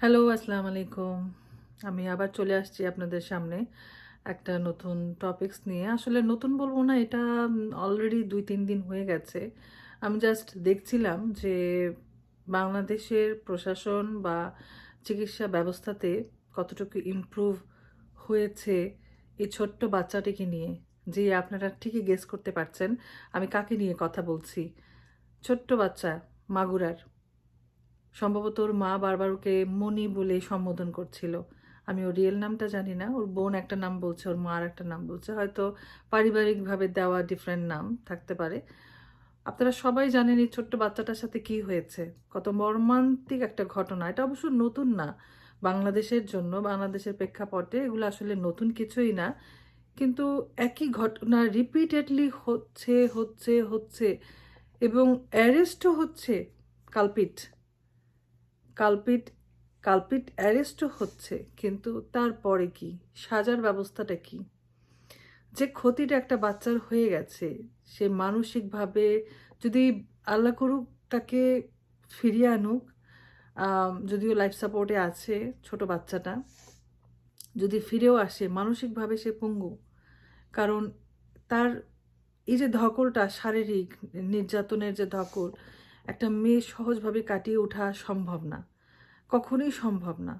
Hello আসসালামু আলাইকুম আমি আবার চলে আসছি আপনাদের সামনে একটা নতুন টপিকস নিয়ে। আসলে নতুন বলব না, এটা অলরেডি দুই, তিন দিন হয়ে গেছে। আমি জাস্ট দেখছিলাম যে বাংলাদেশের প্রশাসন বা চিকিৎসা ব্যবস্থাতে কতটুকু ইমপ্রুভ হয়েছে এই ছোট্ট বাচ্চাটিকে নিয়ে। যে আপনারা ঠিকই গেস করতে পারছেন। আমি কাকে নিয়ে কথা বলছি? ছোট্ট বাচ্চা, মাগুরার। সম্ভবত ওর মা বারবার ওকে মনি বলে সম্বোধন করছিল। আমি ওর রিয়েল নামটা জানি না, ওর বোন একটা নাম বলছে, ওর মার একটা নাম বলছে। হয়তো পারিবারিকভাবে দেওয়া ডিফারেন্ট নাম থাকতে পারে। আপনারা সবাই জানেন এই ছোট্ট বাচ্চাটার সাথে কি হয়েছে। কত মর্মান্তিক একটা ঘটনা। এটা অবশ্য নতুন না। বাংলাদেশের জন্য, বাংলাদেশের প্রেক্ষাপটে এগুলো আসলে নতুন কিছুই না। কিন্তু একই ঘটনা রিপিটেডলি হচ্ছে হচ্ছে হচ্ছে এবং অ্যারেস্টও হচ্ছে কালপিট। কালপিট কালপিট অ্যারেস্টও হচ্ছে, কিন্তু তারপরে কি? সাজার ব্যবস্থাটা কি? যে ক্ষতিটা একটা বাচ্চার হয়ে গেছে, সে মানসিকভাবে যদি আল্লাহ করুক তাকে ফিরিয়ে আনুক যদিও লাইফ সাপোর্টে আছে ছোট বাচ্চাটা, যদি ফিরেও আসে, মানসিকভাবে সে পঙ্গু। কারণ তার এই যে ধকলটা, শারীরিক নির্যাতনের যে ধকল, একটা মেয়ে সহজভাবে কাটিয়ে ওঠা সম্ভব না। কখনোই সম্ভব না।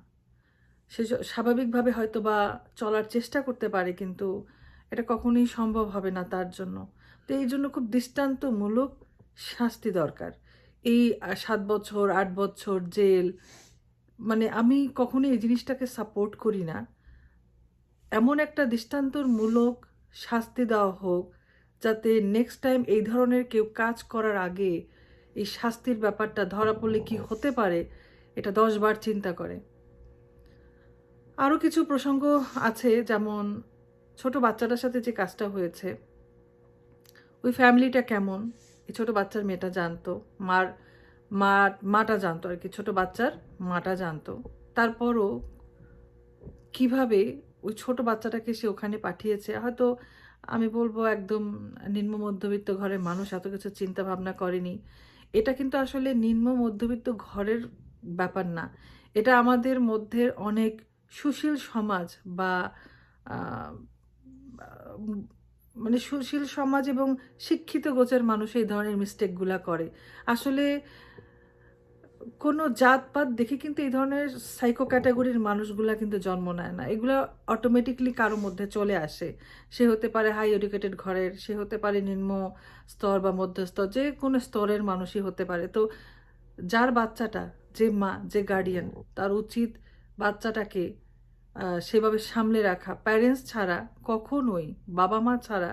সে স্বাভাবিকভাবে হয়তো বা চলার চেষ্টা করতে পারে, কিন্তু এটা কখনোই সম্ভব হবে না তার জন্য। তো এই জন্য খুব দৃষ্টান্তমূলক শাস্তি দরকার। এই সাত বছর, আট বছর জেল মানে আমি কখনোই এই জিনিসটাকে সাপোর্ট করি না। এমন একটা দৃষ্টান্তমূলক শাস্তি দেওয়া হোক, যাতে নেক্সট টাইম এই ধরনের কেউ কাজ করার আগে এই শাস্তির ব্যাপারটা ধরা পড়লে কি হতে পারে এটা দশবার চিন্তা করে। আরও কিছু প্রসঙ্গ আছে, যেমন ছোট বাচ্চাটার সাথে যে কাজটা হয়েছে, ওই ফ্যামিলিটা কেমন? এই ছোট বাচ্চার মেয়েটা জানতো, মার মা মাটা জানতো আর কি, ছোট বাচ্চার মাটা জানতো। তারপরও কীভাবে ওই ছোট বাচ্চাটাকে সে ওখানে পাঠিয়েছে? হয়তো আমি বলব একদম নিম্ন মধ্যবিত্ত ঘরের মানুষ, এত কিছু চিন্তা ভাবনা করেনি। এটা কিন্তু আসলে নিম্ন মধ্যবিত্ত ঘরের ব্যাপার না। এটা আমাদের মধ্যে অনেক সুশীল সমাজ বা মানে সুশীল সমাজ এবং শিক্ষিত গোছের মানুষ এই ধরনের মিস্টেকগুলা করে। আসলে কোনো জাতপাত দেখে কিন্তু এই ধরনের সাইকো ক্যাটাগরির মানুষগুলা কিন্তু জন্ম নেয় না। এগুলো অটোমেটিকলি কারোর মধ্যে চলে আসে। সে হতে পারে হাই এডুকেটেড ঘরের, সে হতে পারে নিম্ন স্তর বা মধ্যস্তর যে কোনো স্তরের মানুষই হতে পারে। তো যার বাচ্চাটা যে মা যে গার্ডিয়ান তার উচিত বাচ্চাটাকে সেভাবে সামলে রাখা। প্যারেন্টস ছাড়া কখনোই বাবা মা ছাড়া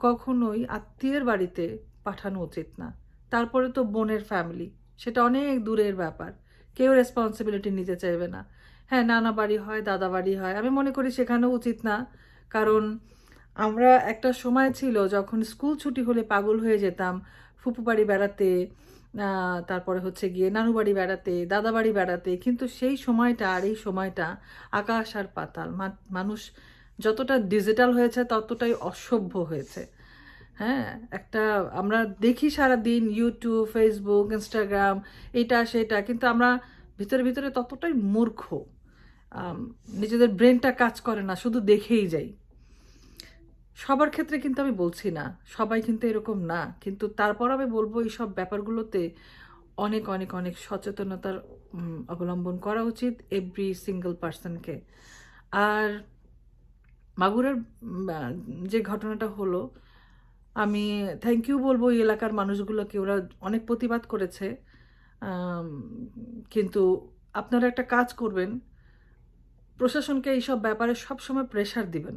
কখনোই আত্মীয়ের বাড়িতে পাঠানো উচিত না। তারপরে তো বোনের ফ্যামিলি সেটা অনেক দূরের ব্যাপার। কেউ রেসপন্সিবিলিটি নিতে চাইবে না। হ্যাঁ নানা বাড়ি হয় দাদা বাড়ি হয় আমি মনে করি সেখানেও উচিত না। কারণ আমরা একটা সময় ছিল যখন স্কুল ছুটি হলে পাগল হয়ে যেতাম ফুপু বাড়ি বেড়াতে তারপরে হচ্ছে গিয়ে নানু বাড়ি বেড়াতে, দাদা বাড়ি বেড়াতে, কিন্তু সেই সময়টা আর এই সময়টা আকাশ আর পাতাল। মানুষ যতটা ডিজিটাল হয়েছে ততটাই অসভ্য হয়েছে। হ্যাঁ একটা আমরা দেখি সারা দিন ইউটিউব ফেসবুক ইনস্টাগ্রাম এটা, সেটা, কিন্তু আমরা ভিতরে ভিতরে ততটাই মূর্খ। নিজেদের ব্রেনটা কাজ করে না, শুধু দেখেই যাই। সবার ক্ষেত্রে কিন্তু আমি বলছি না, সবাই কিন্তু এরকম না, কিন্তু তারপর আমি বলব এই সব ব্যাপারগুলোতে অনেক অনেক অনেক সচেতনতার অবলম্বন করা উচিত এভরি সিঙ্গেল পার্সনকে আর মাগুরার যে ঘটনাটা হলো, আমি থ্যাংক ইউ বলব এই এলাকার মানুষগুলোকে, ওরা অনেক প্রতিবাদ করেছে কিন্তু আপনারা একটা কাজ করবেন, প্রশাসনকে এইসব ব্যাপারে সবসময় প্রেশার দিবেন।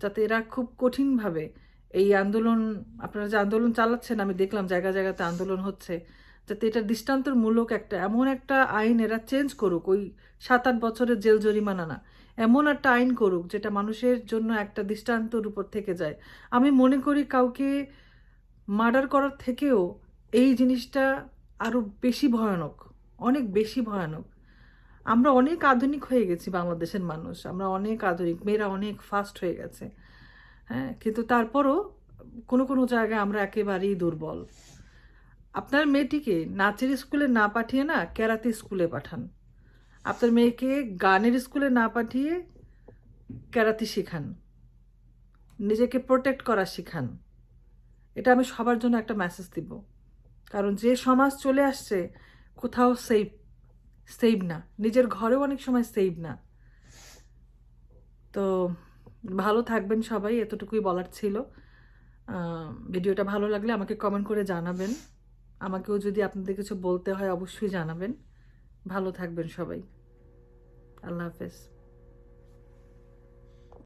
যাতে এরা খুব কঠিনভাবে এই আন্দোলন, আপনারা যে আন্দোলন চালাচ্ছেন, আমি দেখলাম জায়গা জায়গাতে আন্দোলন হচ্ছে, যাতে এটা দৃষ্টান্তমূলক একটা, এমন একটা আইন এরা চেঞ্জ করুক, ওই সাত আট বছরের জেল জরিমানা না, এমন একটা আইন করুক যেটা মানুষের জন্য একটা দৃষ্টান্তর উপর থেকে যায়। আমি মনে করি কাউকে মার্ডার করার থেকেও এই জিনিসটা আরও বেশি ভয়ানক, অনেক বেশি ভয়ানক। আমরা অনেক আধুনিক হয়ে গেছি বাংলাদেশের মানুষ। আমরা অনেক আধুনিক, মেয়েরা অনেক ফাস্ট হয়ে গেছে। হ্যাঁ কিন্তু তারপরও কোনো কোনো জায়গায় আমরা একেবারেই দুর্বল। আপনার মেয়েটিকে নাচের স্কুলে না পাঠিয়ে না ক্যারাতে স্কুলে পাঠান। আপনার মেয়েকে গানের স্কুলে না পাঠিয়ে ক্যারাতে শেখান। নিজেকে প্রোটেক্ট করা শেখান। এটা আমি সবার জন্য একটা মেসেজ দিব। কারণ যে সমাজ চলে আসছে, কোথাও সেফ সেভ না। নিজের ঘরেও অনেক সময় সেভ না। তো ভালো থাকবেন সবাই, এতটুকুই বলার ছিল। ভিডিওটা ভালো লাগলে আমাকে কমেন্ট করে জানাবেন। আমাকেও যদি আপনাদের কিছু বলতে হয়, অবশ্যই জানাবেন। ভালো থাকবেন সবাই। আল্লাহ হাফেজ।